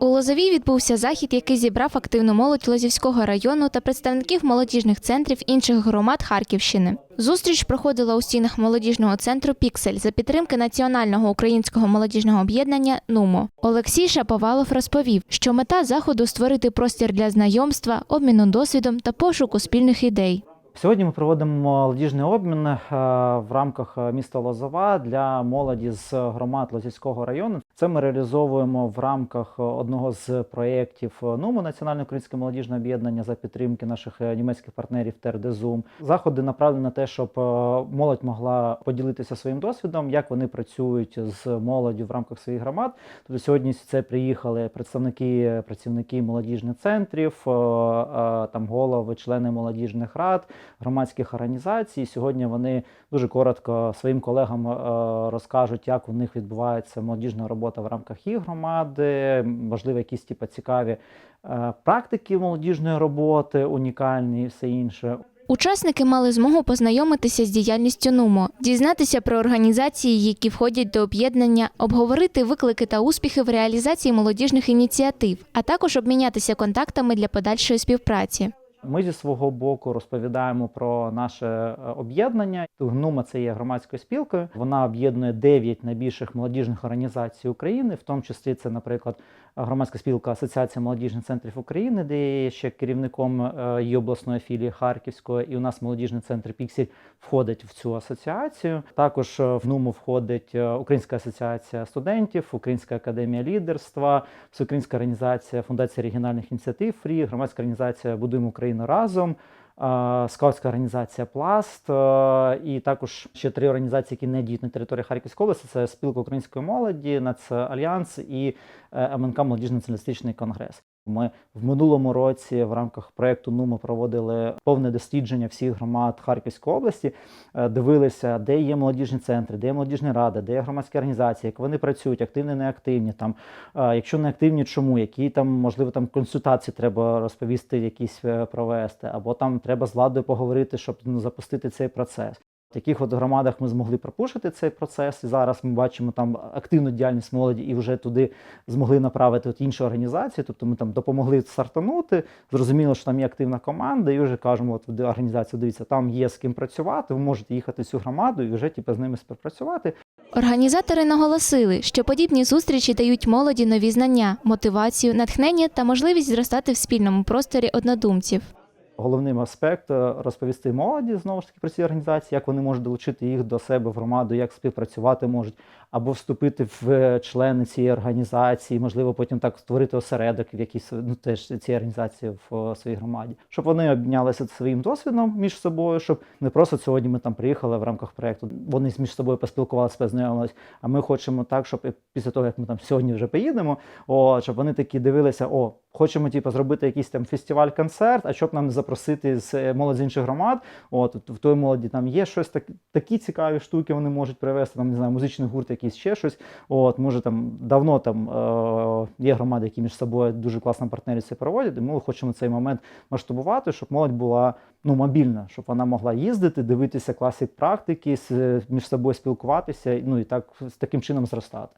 У Лозовій відбувся захід, який зібрав активну молодь Лозівського району та представників молодіжних центрів інших громад Харківщини. Зустріч проходила у стінах молодіжного центру Піксель за підтримки Національного українського молодіжного об'єднання НУМО. Олексій Шаповалов розповів, що мета заходу створити простір для знайомства, обміну досвідом та пошуку спільних ідей. Сьогодні ми проводимо молодіжний обмін е, в рамках е, міста Лозова для молоді з громад Лозівського району. Це ми реалізовуємо в рамках е, одного з проєктів НУМу Національне українське молодіжне об'єднання за підтримки наших е, німецьких партнерів ТРДЗУМ. Заходи направлені на те, щоб е, молодь могла поділитися своїм досвідом, як вони працюють з молоддю в рамках своїх громад. Тобто сьогодні це приїхали представники, працівники молодіжних центрів, е, е, там голови, члени молодіжних рад, громадських організацій. Сьогодні вони дуже коротко своїм колегам е, розкажуть, як у них відбувається молодіжна робота в рамках їх громади, можливо, якісь типу, цікаві е, практики молодіжної роботи, унікальні і все інше. Учасники мали змогу познайомитися з діяльністю НУМО, дізнатися про організації, які входять до об'єднання, обговорити виклики та успіхи в реалізації молодіжних ініціатив, а також обмінятися контактами для подальшої співпраці. Ми зі свого боку розповідаємо про наше е, об'єднання. ГНУМА це є громадською спілкою. Вона об'єднує 9 найбільших молодіжних організацій України, в тому числі це, наприклад, громадська спілка Асоціація молодіжних центрів України, де є ще керівником е, її обласної філії Харківської, і у нас молодіжний центр Піксель входить в цю асоціацію. Також е, в НУМу входить е, Українська асоціація студентів, Українська академія лідерства, Всеукраїнська організація Фундація регіональних ініціатив ФРІ, громадська організація Будуємо Україну разом. е, Скаутська організація Пласт е, і також ще три організації, які не діють на території Харківської області. Це спілка української молоді, Нацальянс і е, МНК Молодіжний націоналістичний конгрес. Ми в минулому році в рамках проекту НУМО проводили повне дослідження всіх громад Харківської області, е, дивилися, де є молодіжні центри, де є молодіжні ради, де є громадські організації, як вони працюють, активні, неактивні. Там, е, якщо не активні, чому, які там можливо там консультації треба розповісти, якісь е, провести, або там треба з владою поговорити, щоб ну, запустити цей процес. В таких от громадах ми змогли пропушити цей процес, і зараз ми бачимо там активну діяльність молоді і вже туди змогли направити от інші організації. Тобто ми там допомогли стартанути. Зрозуміло, що там є активна команда, і вже кажемо, от в організацію дивіться, там є з ким працювати. Ви можете їхати в цю громаду і вже типу, з ними співпрацювати. Організатори наголосили, що подібні зустрічі дають молоді нові знання, мотивацію, натхнення та можливість зростати в спільному просторі однодумців. Головним аспект е, розповісти молоді знову ж таки про ці організації, як вони можуть долучити їх до себе в громаду, як співпрацювати можуть, або вступити в е, члени цієї організації, можливо, потім так створити осередок в якійсь ну теж цієї організації в е, своїй громаді, щоб вони обмінялися своїм досвідом між собою, щоб не просто сьогодні ми там приїхали в рамках проекту. Вони між собою поспілкувалися, познайомились. А ми хочемо так, щоб після того, як ми там сьогодні вже поїдемо, о, щоб вони такі дивилися, о, хочемо типу, зробити якийсь там фестиваль-концерт, а щоб нам запросити з е, молодь з інших громад. От в той молоді там є щось так, такі цікаві штуки, вони можуть привезти, там не знаю, музичний гурт, якийсь ще щось. От, може там давно там е, є громади, які між собою дуже класно партнерюються і проводять. І ми хочемо цей момент масштабувати, щоб молодь була ну мобільна, щоб вона могла їздити, дивитися класи практики, між собою спілкуватися, ну і так з таким чином зростати.